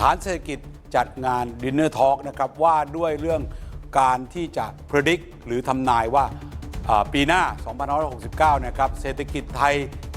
ฐานเศรษฐกิจจัดงาน Dinner Talk นะครับว่าด้วยเรื่องการที่จะ predict หรือทำนายว่าอ่าปีหน้า 2569 นะครับ เศรษฐกิจไทย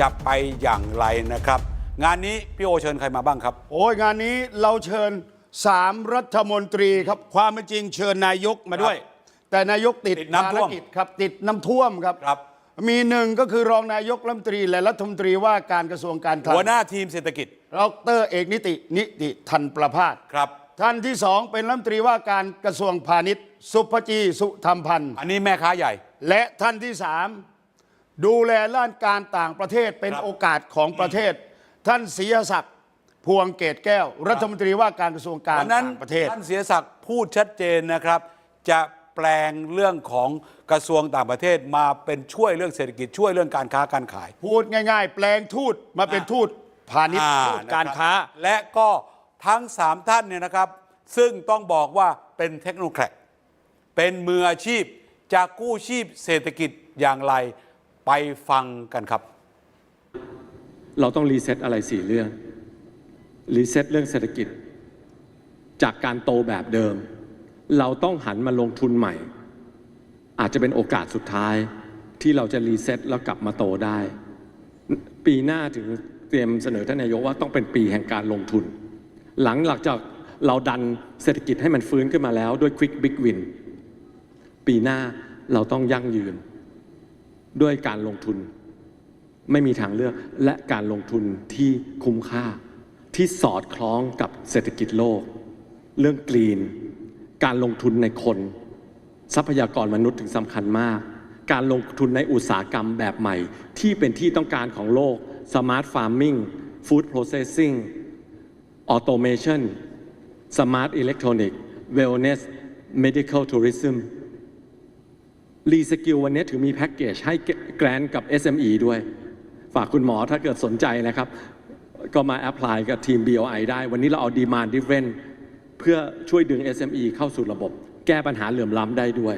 จะไปอย่างไรนะครับ งานนี้พี่โอเชิญใครมาบ้างครับ โอ้ยงานนี้เราเชิญสามรัฐมนตรีครับ ความเป็นจริงเชิญนายกมาด้วย แต่นายกติดติดน้ำท่วม ภารกิจครับติดน้ำท่วมครับ ครับ มีหนึ่งก็คือรองนายกรัฐมนตรี และรัฐมนตรีว่าการกระทรวงการคลังหัวหน้าทีมเศรษฐกิจดรเอกนิตินิติทันประพาสครับ ท่านที่สองเป็นรัฐมนตรีว่าการกระทรวงพาณิชย์ สุภจีสุธรรมพันธ์อันนี้แม่ค้าใหญ่ และท่านที่สามดูแลด้านการต่างประเทศเป็นครับโอกาสของประเทศ ท่านศรีศักดิ์พวงเกตแก้ว รัฐมนตรีว่าการกระทรวงการวันนั้นต่างประเทศ ท่านเสียศักดิ์พูดชัดเจนนะครับ จะ แปลงเรื่องของกระทรวงต่างประเทศมาเป็นช่วยเรื่องเศรษฐกิจช่วยเรื่องการค้าการขาย พูดง่าย ๆ แปลงทูตมาเป็นทูตพาณิชย์อ่ทูตการค้าะบและก็ทั้งสามท่านเนี่ยนะครับ ซึ่งต้องบอกว่าเป็นเทคโนแครเป็นมืออาชีพจะกู้ชีพเศรษฐกิจอย่างไรไปฟังกันครับ เราต้องรีเซ็ตอะไรสี่เรื่อง รีเซ็ตเรื่องเศรษฐกิจ จากการโตแบบเดิม เราต้องหันมาลงทุนใหม่ อาจจะเป็นโอกาสสุดท้ายที่เราจะรีเซ็ตแล้วกลับมาโตได้ ปีหน้าถึงเตรียมเสนอท่านนายกว่าต้องเป็นปีแห่งการลงทุน หลังหลังจากเราดันเศรษฐกิจให้มันฟื้นขึ้นมาแล้วด้วย Quick Big Win ปีหน้าเราต้องยั่งยืน ด้วยการลงทุน ไม่มีทางเลือกและการลงทุนที่คุ้มค่า ที่สอดคล้องกับเศรษฐกิจโลก เรื่องกรีน การลงทุนในคน ทรัพยากรมนุษย์ถึงสำคัญมาก การลงทุนในอุตสาหกรรมแบบใหม่ ที่เป็นที่ต้องการของโลก Smart Farming Food Processing Automation Smart Electronic Wellness Medical Tourism รีสกิลวันนี้ถือมีแพ็กเกจให้แกรนกับ SME ด้วย ฝากคุณหมอถ้าเกิดสนใจนะครับ ก็มาแอพพลายกับทีม BOI ได้ วันนี้เราเอา Demand Driven เพื่อช่วยดึง SME เข้าสู่ระบบ แก้ปัญหาเหลื่อมล้ำได้ด้วย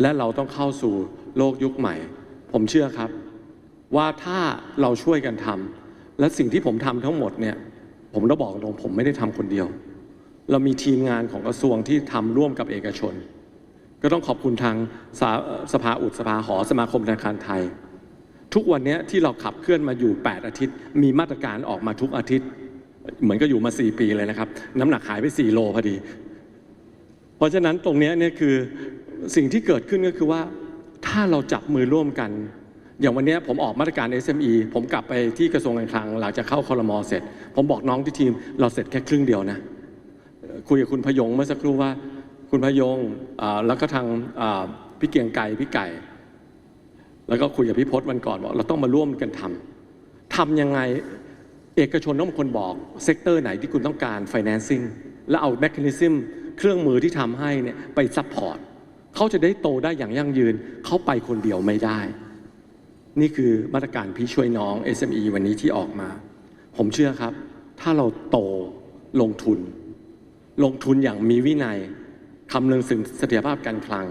และเราต้องเข้าสู่โลกยุคใหม่ ผมเชื่อครับ ว่าถ้าเราช่วยกันทำและสิ่งที่ผมทำทั้งหมดเนี่ย ผมต้องบอกตรงผมไม่ได้ทำคนเดียว เรามีทีมงานของกระทรวงที่ทำร่วมกับเอกชน ก็ต้องขอบคุณทางสาสภาอุดสภาหอสมาคมธนาคารไทย ทุกวันนี้ที่เราขับเคลื่อนมาอยู่ 8 อาทิตย์ มีมาตรการออกมาทุกอาทิตย์ เหมือนก็อยู่มา 4 ปีเลยนะครับ น้ำหนักหายไป 4 โลพอดี เพราะฉะนั้นตรงนี้เนี่ยคือสิ่งที่เกิดขึ้นก็คือว่าถ้าเราจับมือร่วมกัน อย่างวันนี้ผมออกมาตรการ SME ผมกลับไปที่กระทรวงการคลังหลังจากเข้าคอรมอเสร็จ ผมบอกน้องที่ทีม เราเสร็จแค่ครึ่งเดียวนะคุยกับคุณพยงเมื่อสักครู่ว่า คุณพยงแล้วก็ทางพี่เกียงไก่พี่ไก่ แล้วก็คุยกับพี่พศวันก่อนบอกเราต้องมาร่วมกันทำทำยังไง เอกชนต้องเป็นคนบอกเซกเตอร์ไหนที่คุณต้องการ financing แล้วเอา mechanism เครื่องมือที่ทำให้เนี่ยไปซัพพอร์ตเขาจะได้โตได้อย่างยั่งยืน เขาไปคนเดียวไม่ได้ นี่คือมาตรการพี่ช่วยน้อง SME วันนี้ที่ออกมา ผมเชื่อครับ ถ้าเราโตลงทุน ลงทุนอย่างมีวินัยคำนึงถึงเสถียรภาพการคลัง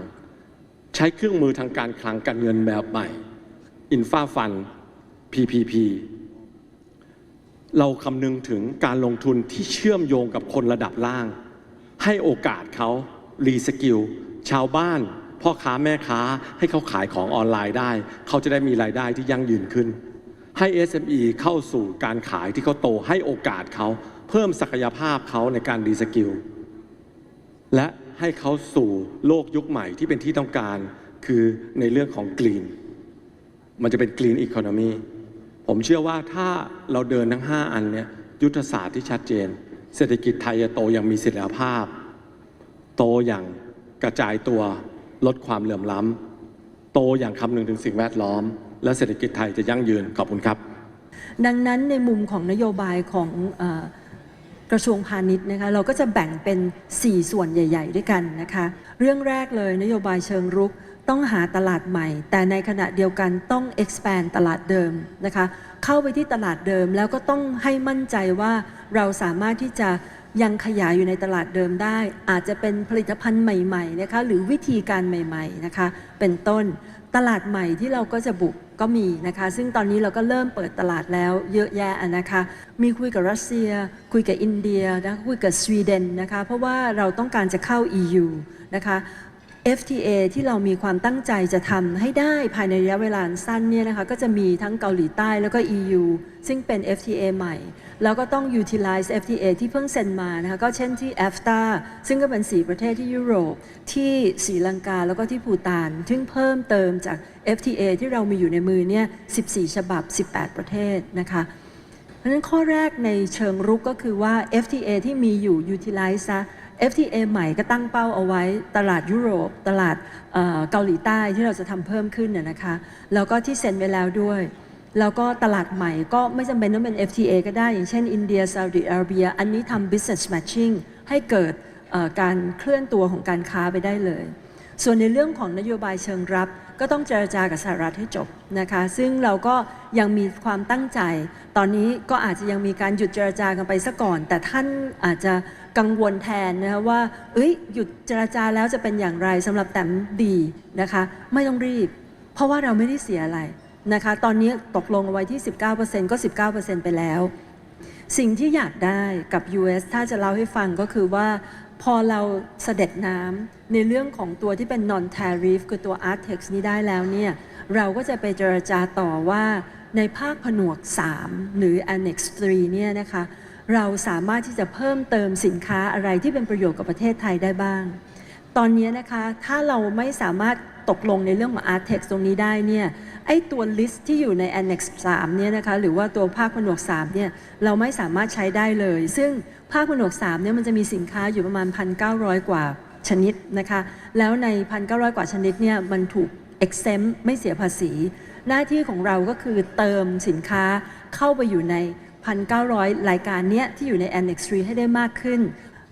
ใช้เครื่องมือทางการคลังการเงินแบบใหม่อินฟาฟัน PPP เราคำนึงถึงการลงทุนที่เชื่อมโยงกับคนระดับล่าง ให้โอกาสเขารีสกิลชาวบ้านพ่อค้าแม่ค้าให้เขาขายของออนไลน์ได้ เขาจะได้มีรายได้ที่ยั่งยืนขึ้น ให้ SME เข้าสู่การขายที่เขาโตให้โอกาสเขาเพิ่มศักยภาพเขาในการรีสกิลและให้เขาสู่โลกยุคใหม่ที่เป็นที่ต้องการคือในเรื่องของกรีน มันจะเป็นกรีนอีโคโนมี ผมเชื่อว่าถ้าเราเดินทั้ง 5 อันเนี่ยยุทธศาสตร์ที่ชัดเจน เศรษฐกิจไทยจะโตอย่างมีเสถียรภาพ โตอย่างกระจายตัวลดความเหลื่อมล้ำ โตอย่างคำนึงถึงสิ่งแวดล้อม และเศรษฐกิจไทยจะยั่งยืนขอบคุณครับ ดังนั้นในมุมของนโยบายของอกระทรวงพาณิชย์นะคะเราก็จะแบ่งเป็น 4 ส่วนใหญ่ ๆ ด้วยกันนะคะ เรื่องแรกเลยนโยบายเชิงรุก ต้องหาตลาดใหม่ แต่ในขณะเดียวกันต้อง expand ตลาดเดิมนะคะ เข้าไปที่ตลาดเดิมแล้วก็ต้องให้มั่นใจว่าเราสามารถที่จะยังขยายอยู่ในตลาดเดิมได้ อาจจะเป็นผลิตภัณฑ์ใหม่ๆนะคะหรือวิธีการใหม่ๆนะคะ เป็นต้นตลาดใหม่ที่เราก็จะบุกก็มีนะคะ ซึ่งตอนนี้เราก็เริ่มเปิดตลาดแล้วเยอะแยะนะคะ มีคุยกับรัสเซีย คุยกับอินเดียนะคุยกับสวีเดนนะคะ เพราะว่าเราต้องการจะเข้า EU นะคะ FTA ที่เรามีความตั้งใจจะทำให้ได้ภายในระยะเวลาสั้นเนี่ยนะคะ ก็จะมีทั้งเกาหลีใต้แล้วก็ EU ซึ่งเป็น FTA ใหม่ แล้วก็ต้อง utilize FTA ที่เพิ่งเซ็นมานะคะ ก็เช่นที่ EFTA ซึ่งก็เป็น 4 ประเทศที่ยุโรป ที่ศรีลังกา แล้วก็ที่ภูตาน ซึ่งเพิ่มเติมจาก FTA ที่เรามีอยู่ในมือเนี่ย 14 ฉบับ 18 ประเทศนะคะเพราะฉะนั้นข้อแรกในเชิงรุกก็คือว่า FTA ที่มีอยู่ utilize ซะ FTA ใหม่ก็ตั้งเป้าเอาไว้ตลาดยุโรป ตลาดเกาหลีใต้ที่เราจะทำเพิ่มขึ้นน่ะนะคะ แล้วก็ที่เซ็นไว้แล้วด้วย แล้วก็ตลาดใหม่ก็ไม่จำเป็นต้องเป็น FTA ก็ได้ อย่างเช่น อินเดียซาอุดิอาระเบีย อันนี้ทำ business matching ให้เกิดการเคลื่อนตัวของการค้าไปได้เลย ส่วนในเรื่องของนโยบายเชิงรับ ก็ต้องเจรจากับสหรัฐให้จบนะคะ ซึ่งเราก็ยังมีความตั้งใจ ตอนนี้ก็อาจจะยังมีการหยุดเจรจากันไปซะก่อน แต่ท่านอาจจะ กังวลแทนนะคะว่า เอ้ยหยุดเจรจาแล้วจะเป็นอย่างไรสำหรับแต้มดีนะคะ ไม่ต้องรีบ เพราะว่าเราไม่ได้เสียอะไรนะคะ ตอนนี้ตกลงเอาไว้ที่ 19%ก็ 19%ไปแล้ว สิ่งที่อยากได้กับ US ถ้าจะเล่าให้ฟังก็คือว่าพอเราเสด็จน้ำในเรื่องของตัวที่เป็น non tariff คือตัว Artex นี้ได้แล้วเนี่ย เราก็จะไปเจรจาต่อว่าในภาคผนวก 3 หรือ Annex 3เนี่ยนะคะ เราสามารถที่จะเพิ่มเติมสินค้าอะไรที่เป็นประโยชน์กับประเทศไทยได้บ้าง ตอนนี้นะคะถ้าเราไม่สามารถตกลงในเรื่องของ Artex ตรงนี้ได้เนี่ยไอ้ตัว list ที่อยู่ใน Annex 3เนี่ยนะคะหรือว่าตัวภาคผนวก3เนี่ยเราไม่สามารถใช้ได้เลย ซึ่งภาคผนวก3เนี่ยมันจะมีสินค้าอยู่ประมาณ 1,900 กว่าชนิดนะคะแล้วใน 1,900 กว่าชนิดเนี่ยมันถูก exempt ไม่เสียภาษี หน้าที่ของเราก็คือเติมสินค้าเข้าไปอยู่ใน 1,900 รายการเนี้ยที่อยู่ใน Annex 3 ให้ได้มากขึ้น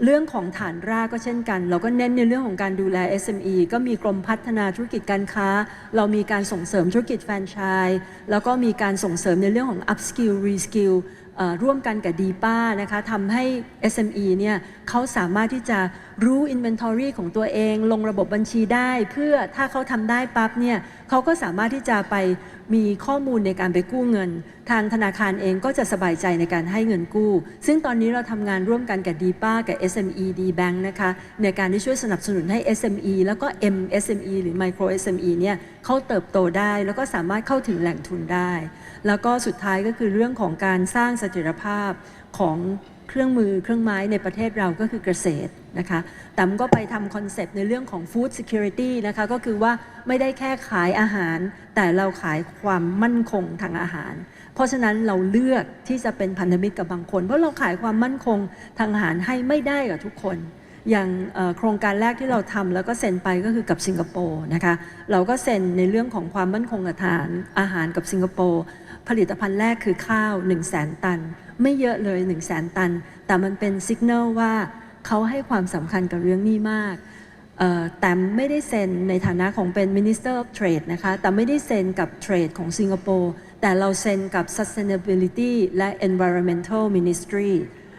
เรื่องของฐานรากก็เช่นกัน เราก็เน้นในเรื่องของการดูแล SME ก็มีกรมพัฒนาธุรกิจการค้า เรามีการส่งเสริมธุรกิจแฟรนไชส์แล้วก็มีการส่งเสริมในเรื่องของ upskill reskill ร่วมกันกับดีป้านะคะทำให้ SME เนี่ยเขาสามารถที่จะรู้ inventory ของตัวเอง ลงระบบบัญชีได้ เพื่อถ้าเขาทำได้ปั๊บเนี่ยเขาก็สามารถที่จะไปมีข้อมูลในการไปกู้เงิน ทางธนาคารเองก็จะสบายใจในการให้เงินกู้ ซึ่งตอนนี้เราทำงานร่วมกันกับดีป้ากับ SME D Bank นะคะในการที่ช่วยสนับสนุนให้ SME แล้วก็ MSME หรือ Micro SME เนี่ยเขาเติบโตได้ แล้วก็สามารถเข้าถึงแหล่งทุนได้ แล้วก็สุดท้ายก็คือเรื่องของการสร้างเสถียรภาพของเครื่องมือเครื่องไม้ในประเทศเราก็คือเกษตรนะคะแต่มก็ไปทำคอนเซปต์ในเรื่องของ food security นะคะก็คือว่าไม่ได้แค่ขายอาหาร แต่เราขายความมั่นคงทางอาหาร เพราะฉะนั้นเราเลือกที่จะเป็นพันธมิตรกับบางคน เพราะเราขายความมั่นคงทางอาหารให้ไม่ได้กับทุกคน อย่างโครงการแรกที่เราทำแล้วก็เซ็นไปก็คือกับสิงคโปร์นะคะเราก็เซ็นในเรื่องของความมั่นคงอาหารอาหารกับสิงคโปร์ ผลิตภัณฑ์แรกคือข้าว 1 0 0 0 0แสนตัน ไม่เยอะเลย 1 0 0 0 0แสนตัน แต่มันเป็นสัญญาณว่าเขาให้ความสำคัญกับเรื่องนี้มากแต่ไม่ได้เซ็นในฐานะของเป็น Minister of Trade นะคะ แต่ไม่ได้เซ็นกับ Trade ของสิงคโปร์ แต่เราเซ็นกับ Sustainability และ Environmental Ministry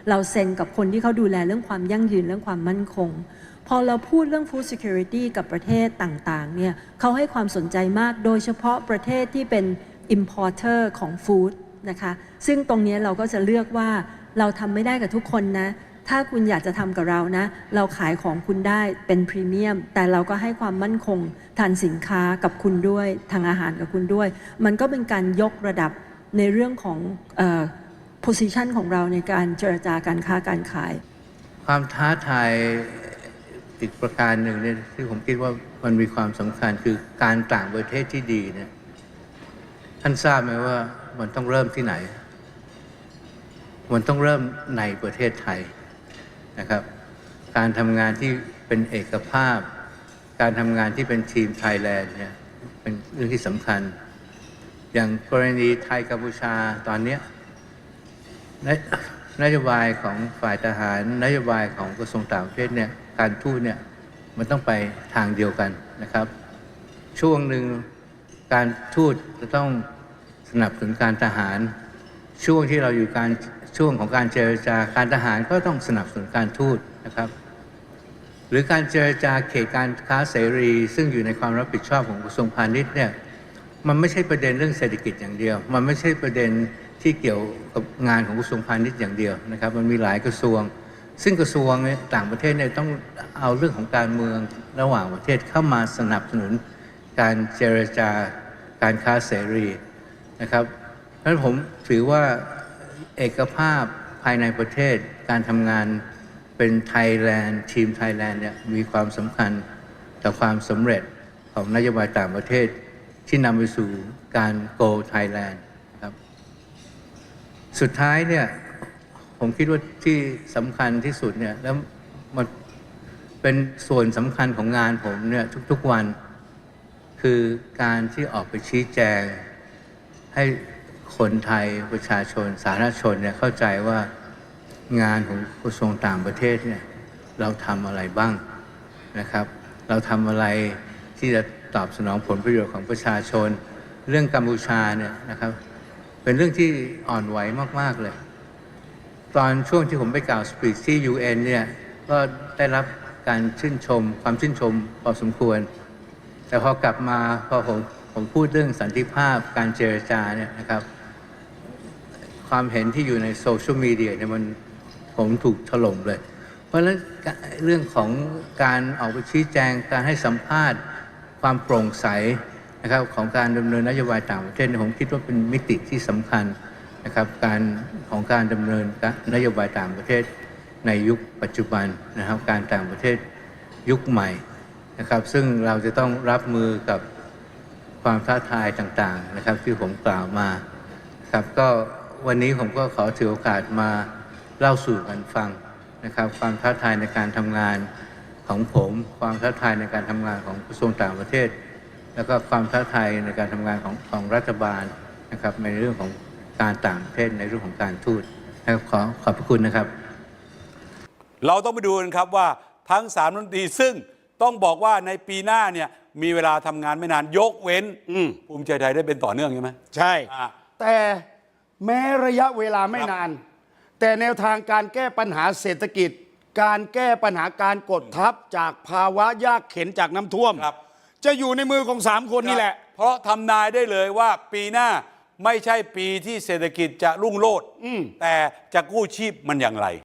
เราเซ็นกับคนที่เขาดูแลเรื่องความยั่งยืนเรื่องความมั่นคง พอเราพูดเรื่อง food security กับประเทศต่างๆ เนี่ยเขาให้ความสนใจมาก โดยเฉพาะประเทศที่เป็น importer ของ food นะคะซึ่งตรงนี้เราก็จะเลือกว่าเราทำไม่ได้กับทุกคนนะ ถ้าคุณอยากจะทำกับเรานะ เราขายของคุณได้เป็นพรีเมียม แต่เราก็ให้ความมั่นคงทางสินค้ากับคุณด้วย ทางอาหารกับคุณด้วย มันก็เป็นการยกระดับในเรื่องของอ position ของเราในการเจรจาการค้าการขาย ความท้าทายอีกประการหนึ่งเนี่ยที่ผมคิดว่ามันมีความสำคัญคือการต่างประเทศที่ดีเนี่ยานทราบไหมว่ามันต้องเริ่มที่ไหน มันต้องเริ่มในประเทศไทยนะครับ การทำงานที่เป็นเอกภาพ การทำงานที่เป็นทีมไทยแลนด์เนี่ยเป็นเรื่องที่สำคัญ อย่างกรณีไทยกัมพูชาตอนนี้นโยบายของฝ่ายทหาร นโยบายของกระทรวงต่างประเทศเนี่ยการทูตเนี่ยมันต้องไปทางเดียวกันนะครับ ช่วงหนึ่งการทูตจะต้อง นับสนุนการทหาร ช่วงที่เราอยู่การช่วงของการเจรจาการทหารก็ต้องสนับสนุนการทูตนะครับ หรือการเจรจาเขตการค้าเสรี ซึ่งอยู่ในความรับผิดชอบของกระทรวงพาณิชย์เนี่ยมันไม่ใช่ประเด็นเรื่องเศรษฐกิจอย่างเดียว มันไม่ใช่ประเด็นที่เกี่ยวกับงานของกระทรวงพาณิชย์อย่างเดียวนะครับ มันมีหลายกระทรวง ซึ่งกระทรวงเนี่ยต่างประเทศเนี่ยต้องเอาเรื่องของการเมืองระหว่างประเทศเข้ามาสนับสนุนการเจรจาการค้าเสรี นะครับ เพราะฉะนั้นผมถือว่าเอกภาพภายในประเทศการทำงานเป็นไทยแลนด์ทีมไทยแลนด์เนี่ยมีความสำคัญต่อความสำเร็จของนโยบายต่างประเทศที่นำไปสู่การ Go Thailand ครับ สุดท้ายเนี่ยผมคิดว่าที่สำคัญที่สุดเนี่ยแล้วมันเป็นส่วนสำคัญของงานผมเนี่ยทุกๆวัน คือการที่ออกไปชี้แจง ให้คนไทยประชาชน สาธารณชนเนี่ยเข้าใจว่างานของกระทรวงต่างประเทศเนี่ยเราทำอะไรบ้างนะครับ เราทำอะไรที่จะตอบสนองผลประโยชน์ของประชาชน เรื่องกัมพูชาเนี่ยนะครับ เป็นเรื่องที่อ่อนไหวมาก ๆ เลย ตอนช่วงที่ผมไปกล่าวสปีชที่ UN เนี่ยก็ได้รับการชื่นชมความชื่นชมพอสมควร แต่พอกลับมาพอผม ผมพูดเรื่องสันติภาพการเจรจาเนี่ยนะครับ ความเห็นที่อยู่ในโซเชียลมีเดียเนี่ยมันผมถูกถล่มเลย เพราะฉะนั้นเรื่องของการออกไปชี้แจงการให้สัมภาษณ์ ความโปร่งใสนะครับของการดำเนินนโยบายต่างประเทศผมคิดว่าเป็นมิติที่สำคัญนะครับการของการดำเนินนโยบายต่างประเทศในยุคปัจจุบันนะครับการต่างประเทศยุคใหม่นะครับซึ่งเราจะต้องรับมือกับ ความท้าทายต่างๆนะครับ ที่ผมกล่าวมาครับก็วันนี้ผมก็ขอถือโอกาสมาเล่าสู่กันฟังนะครับ ความท้าทายในการทำงานของผม ความท้าทายในการทำงานของกระทรวงต่างประเทศ แล้วก็ความท้าทายในการทำงานของของรัฐบาลนะครับ ในเรื่องของการต่างประเทศในเรื่องของการทูตนะครับขอขอบพระคุณนะครับ เราต้องไปดูกันครับว่าทั้งสามรัฐมนตรีซึ่งต้องบอกว่าในปีหน้าเนี่ย มีเวลาทำงานไม่นานยกเว้นอืม ภูมิใจไทยได้เป็นต่อเนื่องใช่ไหมใช่ อ่าแต่แม้ระยะเวลาไม่นาน แต่แนวทางการแก้ปัญหาเศรษฐกิจ การแก้ปัญหาการกดทับจากภาวะยากเข็นจากน้ำท่วม ครับ จะอยู่ในมือของสามคนนี่แหละ เพราะทำนายได้เลยว่าปีหน้าไม่ใช่ปีที่เศรษฐกิจจะรุ่งโรจน์แต่จะกู้ชีพมันอย่างไร